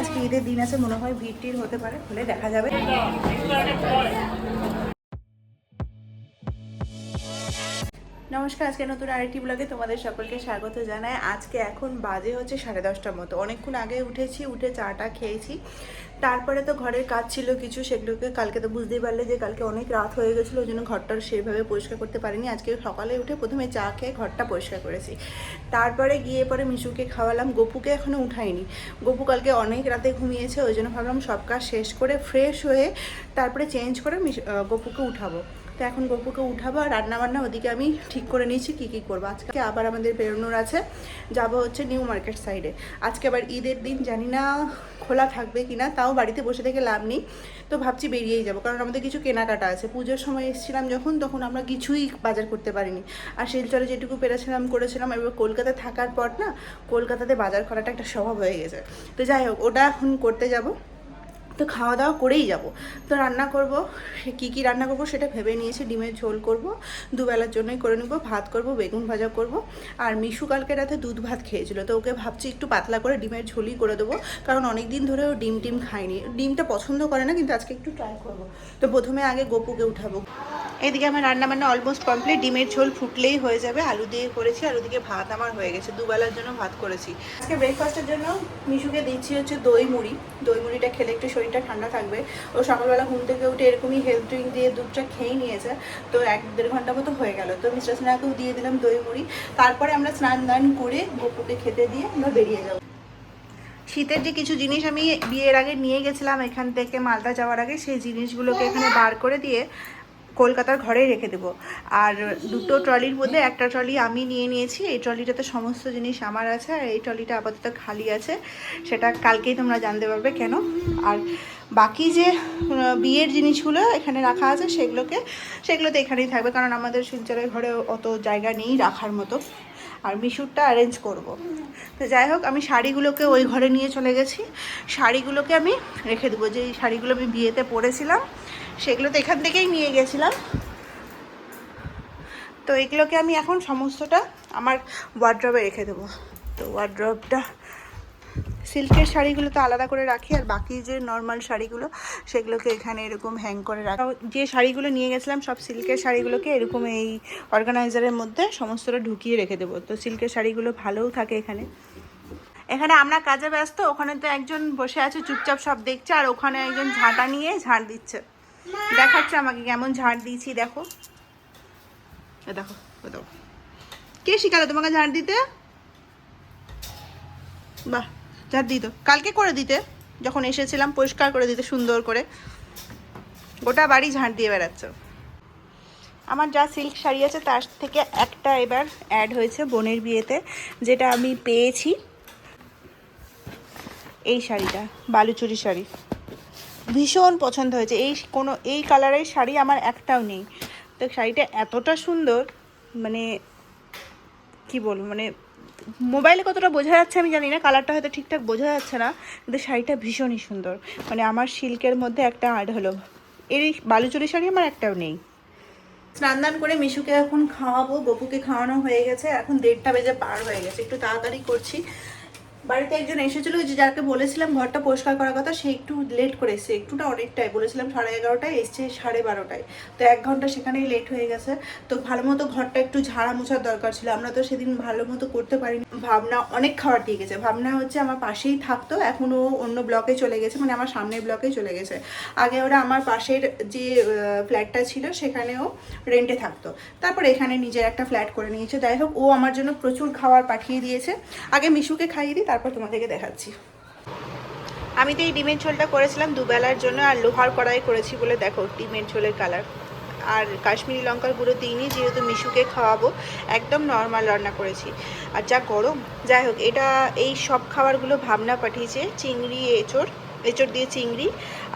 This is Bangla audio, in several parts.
আজকে ঈদের দিন আছে, মনে হয় ভিড় টির হতে পারে, হলে দেখা যাবে। নমস্কার, আজকে নতুন আরেকটি ব্লগে তোমাদের সকলকে স্বাগত জানাই। আজকে এখন বাজে হচ্ছে সাড়ে দশটার মতো। অনেকক্ষণ আগে উঠেছি, উঠে চাটা খেয়েছি। তারপরে তো ঘরের কাজ ছিল কিছু, সেগুলোকে কালকে তো বুঝতেই পারলে যে কালকে অনেক রাত হয়ে গেছিল, ওই জন্য ঘরটা সেইভাবে পরিষ্কার করতে পারিনি। আজকে সকালে উঠে প্রথমে চা খেয়ে ঘরটা পরিষ্কার করেছি। তারপরে গিয়ে পরে মিশুকে খাওয়ালাম, গপুকে এখনও উঠাইনি। গপু কালকে অনেক রাতে ঘুমিয়েছে, ওই জন্য ভাবলাম সব কাজ শেষ করে ফ্রেশ হয়ে তারপরে চেঞ্জ করে গপুকে উঠাবো। তো এখন গপুকে উঠাবো আর রান্নাবান্না ওদিকে আমি ঠিক করে নিয়েছি, কী কী করব। আজকে আবার আমাদের বেরোনোর আছে, যাব হচ্ছে নিউ মার্কেট সাইডে। আজকে আবার ঈদের দিন, জানি না খোলা থাকবে কি না তাও বাড়িতে বসে থেকে লাভ নেই। তো ভাবছি বেরিয়েই যাব, কারণ আমাদের কিছু কেনাকাটা আছে। পুজোর সময় এসেছিলাম যখন, তখন আমরা কিছুই বাজার করতে পারিনি। আর শিলচরে যেটুকু পেরেছিলাম, করেছিলাম। এবার কলকাতায় থাকার পর না, কলকাতাতে বাজার করাটা একটা স্বভাব হয়ে গেছে। তো যাই হোক, ওটা এখন করতে যাব। তো খাওয়া দাওয়া করেই যাব। তো রান্না করব, কি কি রান্না করব সেটা ভেবে নিয়েছি, ডিমের ঝোল করব, দুবেলার জন্যই করে নেব, ভাত করব, বেগুন ভাজা করব। আর মিশু কালকে রাতে দুধ ভাত খেয়েছিল, তো ওকে ভাবছি একটু পাতলা করে ডিমের ঝোলই করে দেবো, কারণ অনেক দিন ধরে ও ডিম টিম খায়নি। ডিমটা পছন্দ করে না, কিন্তু আজকে একটু ট্রাই করব। তো প্রথমে আগে গোপুকে উঠাবো। এদিকে আমার রান্না বান্না অলমোস্ট কমপ্লিট ডিমের ঝোল ফুটলেই হয়ে যাবে। আলু দিয়ে করেছি, আর ওদিকে ভাত আমার হয়ে গেছে। দুবেলার জন্য ভাত করেছি। আজকে ব্রেকফাস্টের জন্য মিশুকে দিচ্ছি হচ্ছে দই মুড়ি। দই মুড়িটা খেলে একটু শরীরটা ঠান্ডা থাকবে। ও সকালবেলা ঘুম থেকে উঠে এরকমই হেলথ ড্রিঙ্ক দিয়ে দুধটা খেয়ে নিয়েছে। তো এক দেড় ঘণ্টা মতো হয়ে গেল। তো মিস্টার স্নাকেও দিয়ে দিলাম দই মুড়ি। তারপরে আমরা স্নান দান করে গপুকে খেতে দিয়ে আমরা বেরিয়ে যাব। শীতের যে কিছু জিনিস আমি বিয়ের আগে নিয়ে গেছিলাম এখান থেকে মালদা যাওয়ার আগে, সেই জিনিসগুলোকে এখানে বার করে দিয়ে কলকাতার ঘরেই রেখে দেবো। আর দুটো ট্রলির মধ্যে একটা ট্রলি আমি নিয়ে নিয়েছি। এই ট্রলিটাতে সমস্ত জিনিস আমার আছে আর এই ট্রলিটা আপাতত খালি আছে। সেটা কালকেই তোমরা জানতে পারবে কেন। আর বাকি যে বিয়ের জিনিসগুলো এখানে রাখা আছে সেগুলোকে সেগুলো তো এখানেই থাকবে। কারণ আমাদের শিলচরের ঘরে অত জায়গা নেই রাখার মতো। আর মিশুরটা অ্যারেঞ্জ করব। তো যাই হোক, আমি শাড়িগুলোকে ওই ঘরে নিয়ে চলে গেছি। শাড়িগুলোকে আমি রেখে দেবো। যে শাড়িগুলো আমি বিয়েতে পরেছিলাম সেগুলো তো এখান থেকেই নিয়ে গেছিলাম। তো এগুলোকে আমি এখন সমস্তটা আমার ওয়ার্ড্রবে রেখে দেবো। তো ওয়ার্ড্রবটা সিল্কের শাড়িগুলো তো আলাদা করে রাখি, আর বাকি যে নর্মাল শাড়িগুলো, সেগুলোকে এখানে এরকম হ্যাং করে রাখি। যে শাড়িগুলো নিয়ে গেছিলাম, সব সিল্কের শাড়িগুলোকে এরকম এই অর্গানাইজারের মধ্যে সমস্তটা ঢুকিয়ে রেখে দেবো। তো সিল্কের শাড়িগুলো ভালোও থাকে এখানে। এখানে আমরা কাজে ব্যস্ত, ওখানে তো একজন বসে আছে, চুপচাপ সব দেখছে, আর ওখানে একজন ঝাঁটা নিয়ে ঝাড় দিচ্ছে। দেখাচ্ছে আমাকে কেমন ঝাড় দিয়েছি, দেখো। দেখো দেখো। কে শিখালো তোমাকে ঝাড় দিতে? বাহ, ঝাড় দিত কালকে করে দিতে, যখন এসেছিলাম পরিষ্কার করে দিতে, সুন্দর করে। গোটা বাড়ি ঝাড় দিয়ে বেড়াচ্ছ। আমার যা সিল্ক শাড়ি আছে, তার থেকে একটা এবার অ্যাড হয়েছে বোনের বিয়েতে, যেটা আমি পেয়েছি। এই শাড়িটা, বালুচুরি শাড়ি। ভীষণ পছন্দ হয়েছে। এই কোনো, এই কালারের শাড়ি আমার একটাও নেই। তো শাড়িটা এতটা সুন্দর মানে কি বলব মানে মোবাইলে কতটা বোঝা যাচ্ছে আমি জানি না কালারটা হয়তো ঠিকঠাক বোঝা যাচ্ছে না, কিন্তু শাড়িটা ভীষণই সুন্দর। মানে আমার সিল্কের মধ্যে একটা আর্ট হলো। এর এই বালুচুরি শাড়ি আমার একটাও নেই। স্নান করে মিশুকে এখন খাওয়াবো, গপুকে খাওয়ানো হয়ে গেছে, এখন দেড়টা বেজে পার হয়ে গেছে। একটু তাড়াতাড়ি করছি। বাড়িতে একজন এসেছিল যে যাকে বলেছিলাম ঘরটা পরিষ্কার করার কথা, সে একটু লেট করে এসছে, একটুটা অনেকটাই। বলেছিলাম সাড়ে এগারোটায় এসছে, সাড়ে বারোটায়। তো এক ঘণ্টা সেখানেই লেট হয়ে গেছে। তো ভালো মতো ঘরটা একটু ঝাড়া মোছার দরকার ছিল। আমরা তো সেদিন ভালো মতো করতে পারিনি। ভাবনা অনেক খাবার দিয়ে গেছে। ভাবনা হচ্ছে আমার পাশেই থাকতো, এখন ও অন্য ব্লকে চলে গেছে মানে আমার সামনের ব্লকে চলে গেছে। আগে ওরা আমার পাশের যে ফ্ল্যাটটা ছিল সেখানেও রেন্টে থাকতো। তারপর এখানে নিজের একটা ফ্ল্যাট করে নিয়েছে। যাই হোক, ও আমার জন্য প্রচুর খাবার পাঠিয়ে দিয়েছে। আগে মিশুকে খাইয়ে দিই তারপর তোমাদেরকে দেখাচ্ছি। আমি তো এই ডিমের ঝোলটা করেছিলাম দুবেলার জন্য আর লোহার কড়াই করেছি বলে দেখো ডিমের ঝোলের কালার আর কাশ্মীরি লঙ্কার গুঁড়ো দিইনি, যেহেতু মিশুকে খাওয়াবো, একদম নর্মাল রান্না করেছি। আর যা গরম, যাই হোক, এটা এই সব খাবারগুলো ভাবনা পাঠিয়েছে চিংড়ি, এঁচড় এঁচড় দিয়ে চিংড়ি,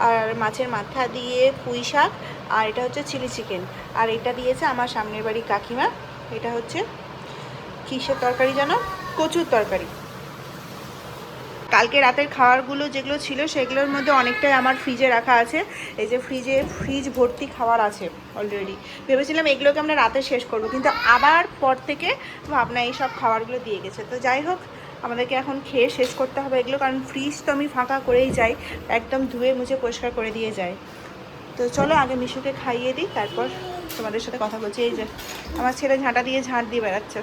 আর মাছের মাথা দিয়ে পুঁই শাক, আর এটা হচ্ছে চিলি চিকেন। আর এটা দিয়েছে আমার সামনের বাড়ি কাকিমা, এটা হচ্ছে কিসের তরকারি জানো? কচুর তরকারি। কালকে রাতের খাবারগুলো যেগুলো ছিল সেগুলোর মধ্যে অনেকটাই আমার ফ্রিজে রাখা আছে। এই যে ফ্রিজে ফ্রিজ ভর্তি খাবার আছে অলরেডি ভেবেছিলাম এগুলোকে আমরা রাতে শেষ করব, কিন্তু আবার পর থেকে ভাবনা এই সব খাবারগুলো দিয়ে গেছে। তো যাই হোক, আমাদেরকে এখন খেয়ে শেষ করতে হবে এগুলো, কারণ ফ্রিজ তো আমি ফাঁকা করেই যাই, একদম ধুয়ে মুছে পরিষ্কার করে দিয়ে যাই। তো চলো আগে মিশুকে খাইয়ে দিই, তারপর তোমাদের সাথে কথা বলছি। এই যে, আমার ছেলে ঝাঁটা দিয়ে ঝাঁট দিয়ে বেড়াচ্ছে।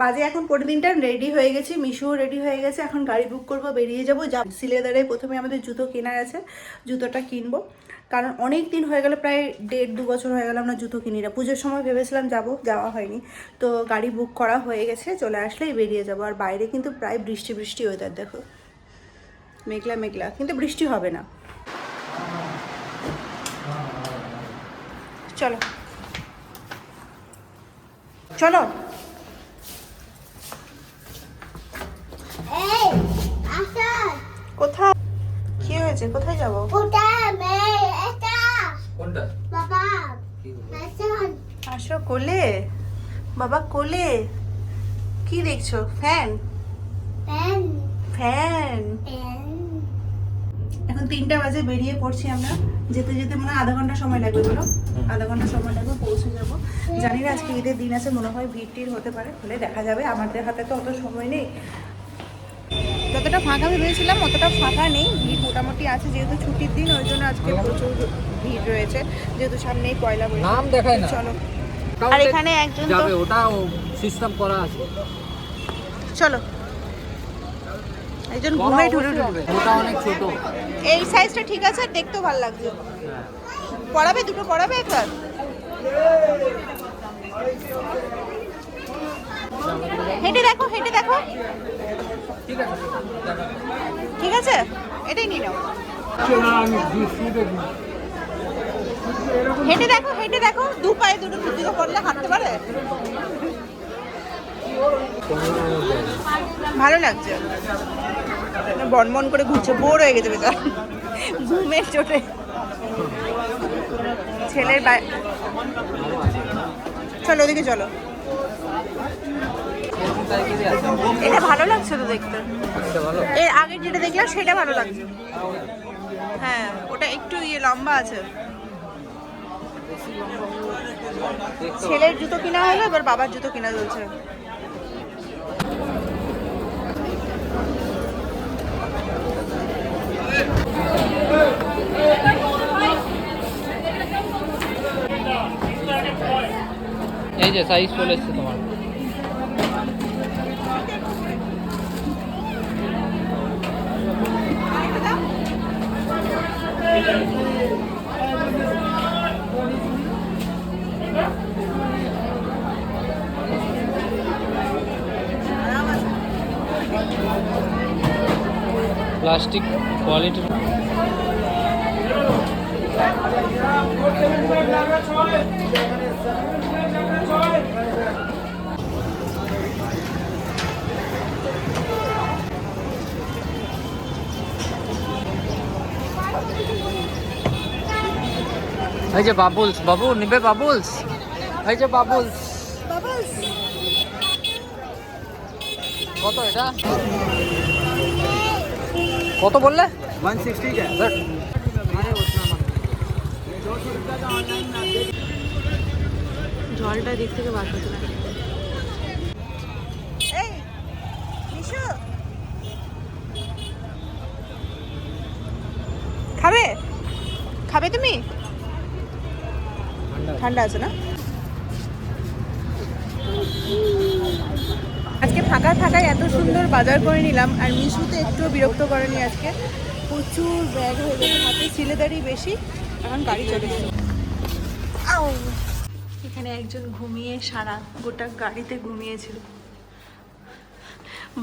বাজে এখন পরের দিনটা রেডি হয়ে গেছি, মিশুও রেডি হয়ে গেছে, এখন গাড়ি বুক করব, বেরিয়ে যাব। যা সিলেদারে প্রথমে আমাদের জুতো কেনার আছে, জুতোটা কিনবো। কারণ অনেক দিন হয়ে গেল, প্রায় দেড় দু বছর হয়ে গেল আমরা জুতো কিনি না। পুজোর সময় ভেবেছিলাম যাব, যাওয়া হয়নি। তো গাড়ি বুক করা হয়ে গেছে, চলে আসলেই বেরিয়ে যাব। আর বাইরে কিন্তু প্রায় বৃষ্টি বৃষ্টি ওয়েদার দেখো। মেঘলা মেঘলা, কিন্তু বৃষ্টি হবে না। চলো। চলো এই আসা কোথায়? কি হয়েছে? কোথায় যাব? আসো কোলে। বাবা কোলে। কি দেখছ? ফ্যান? ফ্যান। এখন তিনটা বাজে বেরিয়ে পড়ছি আমরা। যেতে যেতে মনে হয় আধা ঘণ্টা সময় লাগবে বলো? আধা ঘণ্টা সময় লাগবে পৌঁছে যাব। জানি না আজকে ঈদের দিন আছে মনে হয় ভিড় টির হতে পারে হলে দেখা যাবে। আমাদের হাতে তো অত সময় নেই। যতটা ফাঁকা ভেবেছিলাম অতটা ফাঁকা নেই। ভিড় মোটামুটি আছে যেহেতু ছুটির দিন ওই জন্য আজকে প্রচুর ভিড় রয়েছে। যেহেতু সামনেই পয়লা বৈশাখ। নাম দেখায় না। চলো। আর এখানে একজন তো যাবে ওটা সিস্টেম করা আছে। চলো। একজন ঘুমে ঢুলু ঢুলবে ওটা অনেক ছোট। এই সাইজটা ঠিক আছে আর দেখতেও ভালো লাগছে। পড়াবে? দুটো পড়াবে একবার? হেঁটে দেখো হেঁটে দেখো। ঠিক আছে দেখা ঠিক আছে? এটাই নিয়ে নাও। হেঁটে দেখো হেঁটে দেখো দু পায়ে দুটো দুটো পড়লে হাঁটতে পারে? ভালো লাগছে। বনবন করে ঘুরছে বোর হয়ে গেছে বেচারা। ঘুমের চোটে। ছেলের বা চলো ওদিকে চলো। এটা ভালো লাগছে তো দেখতে। এর আগে যেটা দেখলাম, সেটা ভালো লাগছে। হ্যাঁ ওটা একটু ইয়ে লম্বা আছে। ছেলের জুতো কিনা হলো এবার বাবার জুতো কিনা চলছে। এই যে সাইজ চলে এসছে তোমার। প্লাস্টিক কোয়ালিটির এই যে বাবুলস বাবু নিবে বাবুলস? এই যে বাবুলস। কত এটা? কত বললে? ওয়ান সিক্সটি জলটা দিক থেকে বার করতে খাবে? খাবে তুমি? ঠান্ডা আছে না? আজকে ফাঁকা ফাঁকায় এত সুন্দর বাজার করে নিলাম আর মিশুতে একটুও বিরক্ত করেনি আজকে। প্রচুর ব্যাগ হয়ে গেছে হাতে ছিলেদারি বেশি এখন গাড়ি চলে আউ এখানে একজন ঘুমিয়ে সারা গোটা গাড়িতে ঘুমিয়েছিল।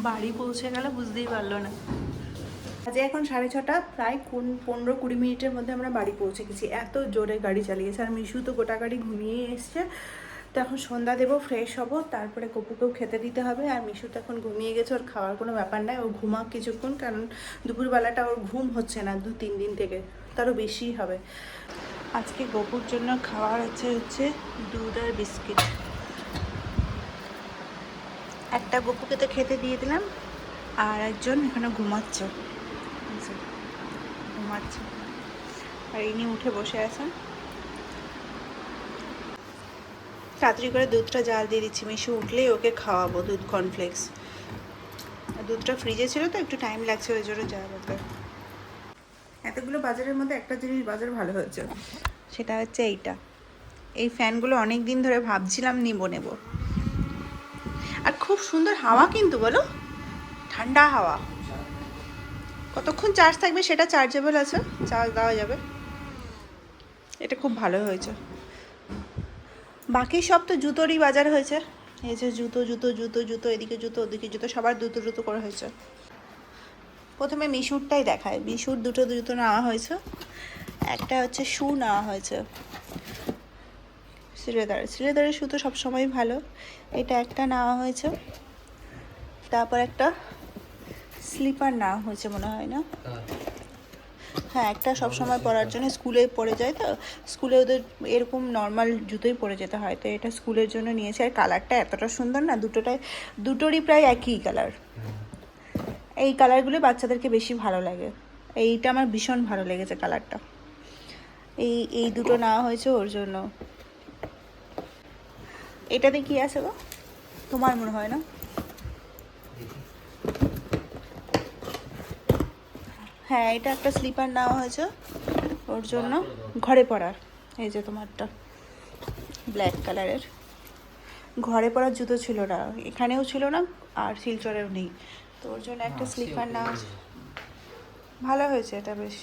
বাড়ি পৌঁছে গেল বুঝতেই পারল না। আজ এখন সাড়ে ছটা প্রায় কোন পনেরো কুড়ি মিনিটের মধ্যে আমরা বাড়ি পৌঁছে গেছি। এত জোরে গাড়ি চালিয়েছে আর মিশু তো গোটা গাড়ি ঘুমিয়ে এসছে। তো এখন সন্ধ্যা দেবো ফ্রেশ হব, তারপরে কপুকেও খেতে দিতে হবে। আর মিশু তো এখন ঘুমিয়ে গেছে, ওর খাওয়ার কোনো ব্যাপার নাই, ও ঘুমাক কিছুক্ষণ, কারণ দুপুরবেলাটা ওর ঘুম হচ্ছে না দু তিন দিন থেকে, তারও বেশি হবে। আজকে গপুর জন্য খাওয়ার হচ্ছে হচ্ছে দুধ আর বিস্কিট। একটা গপুকে তো খেতে দিয়ে দিলাম, আর একজন এখানে ঘুমাচ্ছে। ঘুমাচ্ছে। আর ইনি উঠে বসে আছেন। তাড়াতাড়ি করে দুধটা জাল দিয়ে দিচ্ছি। মিশু উঠলেই ওকে খাওয়াবো দুধ কর্নফ্লেক্স দুধটা ফ্রিজে ছিল তো একটু টাইম লাগছে ওই জন্য যা বলতে এতগুলো বাজারের মধ্যে একটা জিনিস বাজার ভালো হয়েছে, সেটা হচ্ছে এইটা। এই ফ্যানগুলো অনেক দিন ধরে ভাবছিলাম নিবো নেব। আর খুব সুন্দর হাওয়া কিন্তু, বলো? ঠান্ডা হাওয়া। কতক্ষণ চার্জ থাকবে সেটা চার্জেবল আছে চার্জ দেওয়া যাবে। এটা খুব ভালো হয়েছে। বাকি সব তো জুতোরই বাজার হয়েছে। এই যে জুতো জুতো জুতো জুতো, এদিকে জুতো, ওদিকে জুতো, সবার দুটো জুতো করে হয়েছে। প্রথমে মিশুরটাই দেখায়। মিশুর দুটো জুতো নেওয়া হয়েছে। একটা হচ্ছে শু নেওয়া হয়েছে। সিলেদার সিলেদারের শু তো সবসময় ভালো। এটা একটা নেওয়া হয়েছে। তারপর একটা স্লিপার নেওয়া হয়েছে মনে হয়, না? হ্যাঁ একটা সব সময় পরার জন্য স্কুলে পরে যায় তো। স্কুলে ওদের এরকম নর্মাল জুতোই পরে যেতে হয়। তো এটা স্কুলের জন্য নিয়েছে। আর কালারটা এতটা সুন্দর না, দুটোটাই, দুটোরই প্রায় একই কালার এই কালারগুলো বাচ্চাদেরকে বেশি ভালো লাগে। এইটা আমার ভীষণ ভালো লেগেছে কালারটা এই এই দুটো নেওয়া হয়েছে ওর জন্য। এটাতে কি আছে গো? তোমার মনে হয় না? হ্যাঁ এটা একটা স্লিপার নেওয়া হয়েছে ওর জন্য। ঘরে পড়ার এই যে তোমারটা ব্ল্যাক কালারের। ঘরে পড়ার জুতো ছিল না এখানেও ছিল না আর শিলচরেও নেই। তো ওর জন্য একটা স্লিপার নেওয়া হয়েছে। ভালো হয়েছে এটা বেশ।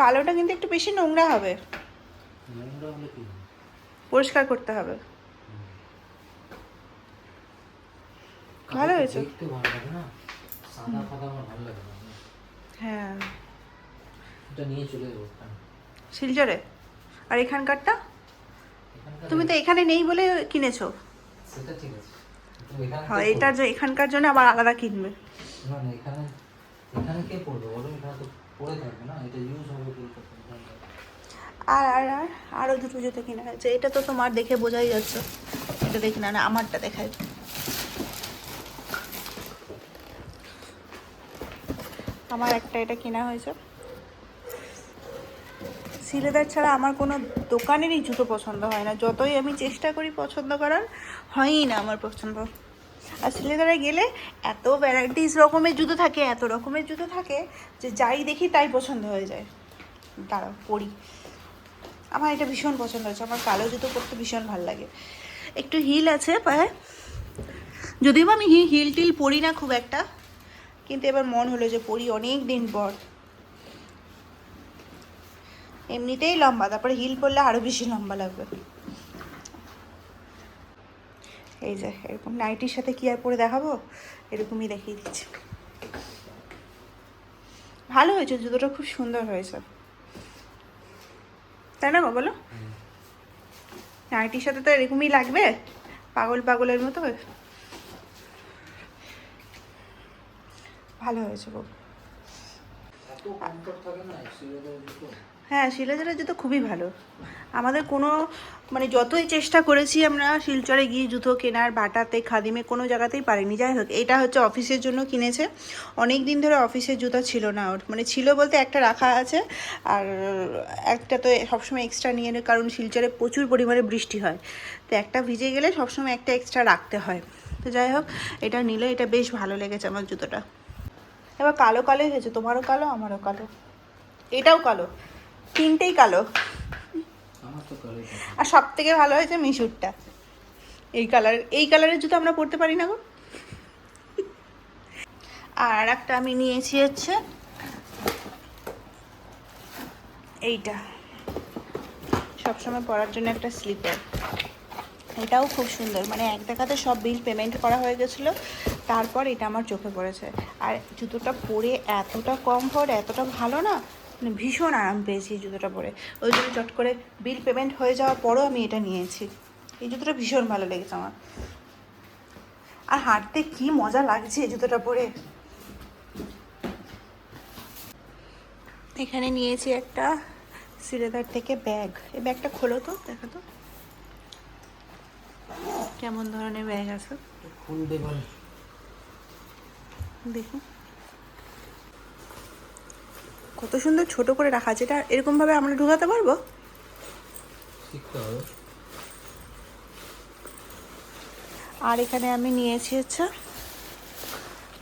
কালোটা কিন্তু একটু বেশি নোংরা হবে? পরিষ্কার করতে হবে। ভালো হয়েছে। সাদা ফাদা আমার ভালো লাগে না। হ্যাঁ। এটা নিয়ে চলে যাব ওখানে। শিলচরে? আর এখানকারটা? এখানকার তুমি তো এখানে নেই বলে কিনেছো? সেটা ঠিক আছে। হ্যাঁ এটার এখানকার জন্য আবার আলাদা কিনবে। না না এখানে এখানে কে পড়বে বলো এখানে তো পড়ে থাকবে না এটা ইউজ হবে কলকাতায়। আর আর আর আরও দুটো জুতো কিনা হয়েছে এটা তো তোমার দেখে বোঝাই যাচ্ছে। এটা দেখি না না আমারটা দেখায় আমার একটা এটা কেনা হয়েছে। সিলেদার ছাড়া আমার কোনো দোকানেরই জুতো পছন্দ হয় না। যতই আমি চেষ্টা করি পছন্দ করার, হয়ই না আমার পছন্দ। আর সিলেদারে গেলে এত ভ্যারাইটিস রকমের জুতো থাকে, এত রকমের জুতো থাকে যে যাই দেখি তাই পছন্দ হয়ে যায়। দাঁড়াও পরি আমার এটা ভীষণ পছন্দ হয়েছে। আমার কালো জুতো পরতে ভীষণ ভালো লাগে। একটু হিল আছে পায়ে। যদিও আমি হিল টিল পরি না খুব একটা। কিন্তু এবার মন হলো যে পরি অনেক দিন পর। এমনিতেই লম্বা তারপরে হিল পরলে আরও বেশি লম্বা লাগবে। এই যে এরকম নাইটির সাথে কি আর পরে দেখাবো? এরকমই দেখিয়ে দিচ্ছি। ভালো হয়েছে জুতোটা খুব সুন্দর হয়েছে। তাই না গো বলো? নাইটির সাথে তো এরকমই লাগবে? পাগল পাগলের মতো? ভালো হয়েছে জুতো। হ্যাঁ শিলচরের জুতো খুবই ভালো। আমাদের কোনো মানে যতই চেষ্টা করেছি আমরা শিলচরে গিয়ে জুতো কেনার বাটাতে খাদিমে কোনো জায়গাতেই পারিনি। যাই হোক এটা হচ্ছে অফিসের জন্য কিনেছে। অনেক দিন ধরে অফিসের জুতো ছিল না ওর। মানে ছিল বলতে একটা রাখা আছে আর একটা তো সবসময় এক্সট্রা নিয়ে নেয় কারণ শিলচরে প্রচুর পরিমাণে বৃষ্টি হয়। তো একটা ভিজে গেলে সবসময় একটা এক্সট্রা রাখতে হয়। তো যাই হোক এটা নিলে এটা বেশ ভালো লেগেছে আমার জুতোটা। এবার কালো কালোই হয়েছে তোমারও কালো আমারও কালো। এটাও কালো তিনটেই কালো। আর সব থেকে ভালো হয়েছে মিশুরটা। এই কালার এই কালারের জুতো আমরা পরতে পারি না গো। আর একটা আমি নিয়েছি হচ্ছে এইটা। সবসময় পরার জন্য একটা স্লিপার। এটাও খুব সুন্দর মানে এক দেখাতে সব বিল পেমেন্ট করা হয়ে গেছিল। তারপর এটা আমার চোখে পড়েছে। আর জুতোটা পরে এতটা কমফোর্ট এতটা ভালো না মানে ভীষণ আরাম পেয়েছি এই জুতোটা পরে। ওই জন্য চট করে বিল পেমেন্ট হয়ে যাওয়ার পরও আমি এটা নিয়েছি। এই জুতোটা ভীষণ ভালো লেগেছে আমার। আর হাঁটতে কি মজা লাগছে এই জুতোটা পরে। এখানে নিয়েছি একটা সিলেদার থেকে ব্যাগ এই ব্যাগটা খোলো তো, দেখো তো। কেমন ধরনের ব্যাগ আছে? পারে। দেখুন। কত সুন্দর ছোট করে রাখা আছে। এটা এরকমভাবে আমরা ঢুকাতে পারব? আর এখানে আমি নিয়েছি হচ্ছে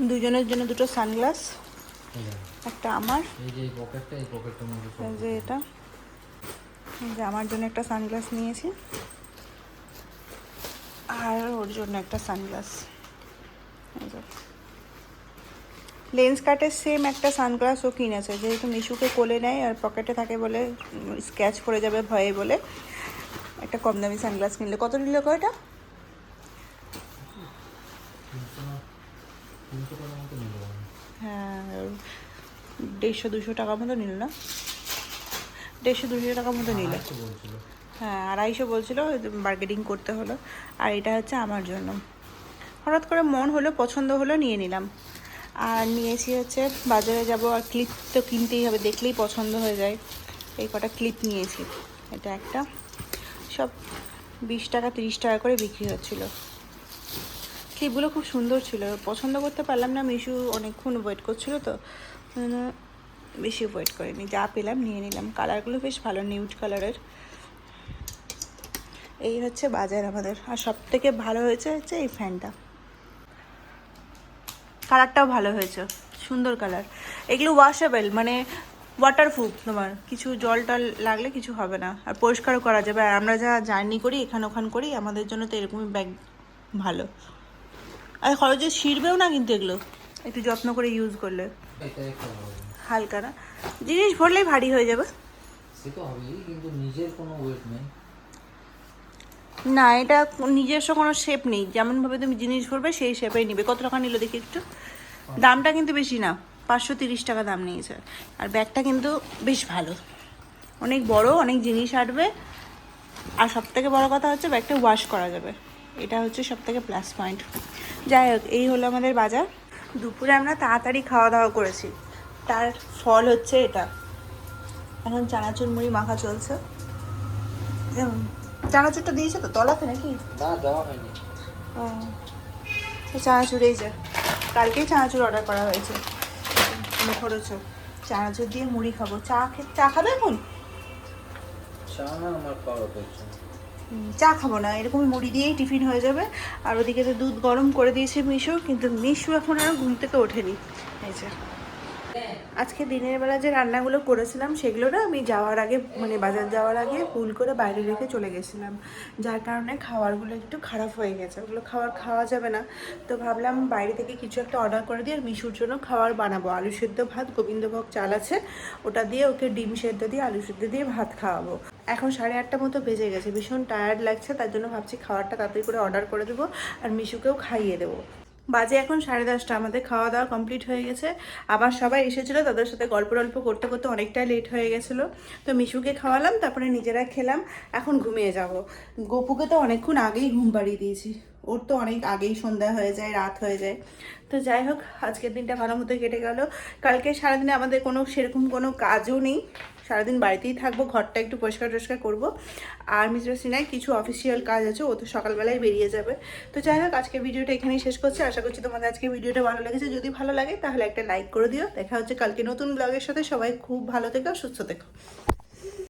দুজনের জন্য দুটো সানগ্লাস। একটা আমার। যে এটা। যে আমার জন্য একটা সানগ্লাস নিয়েছি। আর ওর জন্য একটা সানগ্লাস। লেন্স কাটের সেম একটা সানগ্লাস ও কিনেছে। যেহেতু মিশুকে কোলে নেয় আর পকেটে থাকে বলে স্ক্যাচ পড়ে যাবে ভয়ে বলে একটা কম দামি সানগ্লাস কিনলে। কত নিল টাকার পারবে হ্যাঁ দেড়শো দুশো টাকা মতো নিল না? দেড়শো দুশো টাকা মতো নিল। হ্যাঁ আড়াইশো বলছিল মার্কেটিং করতে হলো। আর এটা হচ্ছে আমার জন্য। হঠাৎ করে মন হলো পছন্দ হলো নিয়ে নিলাম। আর নিয়েছি হচ্ছে, বাজারে যাব, আর ক্লিপ তো কিনতেই হবে, দেখলেই পছন্দ হয়ে যায়। এই কটা ক্লিপ নিয়েছি, এটা একটা। সব বিশ টাকা, তিরিশ টাকা করে বিক্রি হচ্ছিল। ক্লিপগুলো খুব সুন্দর ছিল, পছন্দ করতে পারলাম না, মিশু অনেকক্ষণ ওয়েট করছিল তো বেশি ওয়েট করিনি, যা পেলাম নিয়ে নিলাম। কালারগুলো বেশ ভালো নিউড কালারের এই হচ্ছে বাজার আমাদের, আর সব থেকে ভালো হয়েছে হচ্ছে এই ফ্যানটা কালারটাও ভালো হয়েছে। সুন্দর কালার। এগুলো ওয়াশেবল মানে ওয়াটারপ্রুফ তোমার। কিছু জল টল লাগলে কিছু হবে না। আর পরিষ্কারও করা যাবে। আর আমরা যা জার্নি করি এখান ওখান করি আমাদের জন্য তো এরকমই ব্যাগ ভালো। আর খরচে ছিঁড়বেও না কিন্তু এগুলো। একটু যত্ন করে ইউজ করলে। হালকা না? জিনিস ভরলেই ভারী হয়ে যাবে। সে তো হবেই কিন্তু নিজের কোনো ওয়েট নেই। না, এটা নিজস্ব কোনো শেপ নেই। যেমনভাবে তুমি জিনিস ভরবে, সেই শেপেই নিবে। কত টাকা নিল দেখি একটু? দামটা কিন্তু বেশি না। পাঁচশো তিরিশ টাকা দাম নিয়েছে। আর ব্যাগটা কিন্তু বেশ ভালো। অনেক বড়, অনেক জিনিস আটবে। আর সব থেকে বড় কথা হচ্ছে ব্যাগটা ওয়াশ করা যাবে। এটা হচ্ছে সব থেকে প্লাস পয়েন্ট যাই হোক, এই হলো আমাদের বাজার। দুপুরে আমরা তাড়াতাড়ি খাওয়া দাওয়া করেছি। তার ফল হচ্ছে এটা। এখন চানাচুর মুড়ি মাখা চলছে। চানাচুরটা দিয়েছে তো? তলাতে নাকি? না দেওয়া হয়নি। ও তো চানাচুর এই যে। কালকেই চানাচুর অর্ডার করা হয়েছে। মুখরোচ চানাচুর দিয়ে মুড়ি খাব। চা খে চা খাবে এখন? চা না আমার চা খাব না। এরকম মুড়ি দিয়েই টিফিন হয়ে যাবে। আর ওদিকে তো দুধ গরম করে দিয়েছে মিশু কিন্তু মিশু এখন আর ঘুম থেকে ওঠেনি। এই যে। আজকে দিনের বেলা যে রান্নাগুলো করেছিলাম সেগুলো না আমি যাওয়ার আগে মানে বাজার যাওয়ার আগে ভুল করে বাইরে রেখে চলে গেছিলাম। যার কারণে খাবারগুলো একটু খারাপ হয়ে গেছে। ওগুলো খাবার খাওয়া যাবে না। তো ভাবলাম বাইরে থেকে কিছু একটা অর্ডার করে দিয়ে আর মিশুর জন্য খাবার বানাবো। আলু সেদ্ধ ভাত, গোবিন্দভোগ চাল আছে। ওটা দিয়ে ওকে ডিম সেদ্ধ দিয়ে আলু সেদ্ধ দিয়ে ভাত খাওয়াবো। এখন সাড়ে আটটা মতো বেজে গেছে। ভীষণ টায়ার্ড লাগছে। তার জন্য ভাবছি খাবারটা তাড়াতাড়ি করে অর্ডার করে দেবো আর মিশুকেও খাইয়ে দেবো। বাজে এখন সাড়ে দশটা, আমাদের খাওয়া দাওয়া কমপ্লিট হয়ে গেছে। আবার সবাই এসেছিল, তাদের সাথে গল্প টল্প করতে করতে অনেকটাই লেট হয়ে গেছিল। তো মিশুকে খাওয়ালাম, তারপরে নিজেরা খেলাম, এখন ঘুমিয়ে যাব। গোপুকে তো অনেকক্ষণ আগেই ঘুম পাড়িয়ে দিয়েছি। ওর তো অনেক আগেই সন্ধ্যা হয়ে যায়, রাত হয়ে যায়। তো যাই হোক, আজকের দিনটা ভালো মতো কেটে গেল। কালকে সারাদিনে আমাদের কোনো সেরকম কোনো কাজও নেই। সারাদিন বাড়িতেই থাকব, ঘরটা একটু পরিষ্কার টরিষ্কার করব। আর মিস্টার সিনাই কিছু অফিসিয়াল কাজ আছে, ও তো সকালবেলায় বেরিয়ে যাবে। তো যাই হোক আজকে ভিডিওটা এখানেই শেষ করছি। আশা করছি তোমাদের আজকে ভিডিওটা ভালো লেগেছে। যদি ভালো লাগে, তাহলে একটা লাইক করে দিও। দেখা হচ্ছে কালকে নতুন ব্লগের সাথে। সবাই খুব ভালো থেকো, সুস্থ থেকো।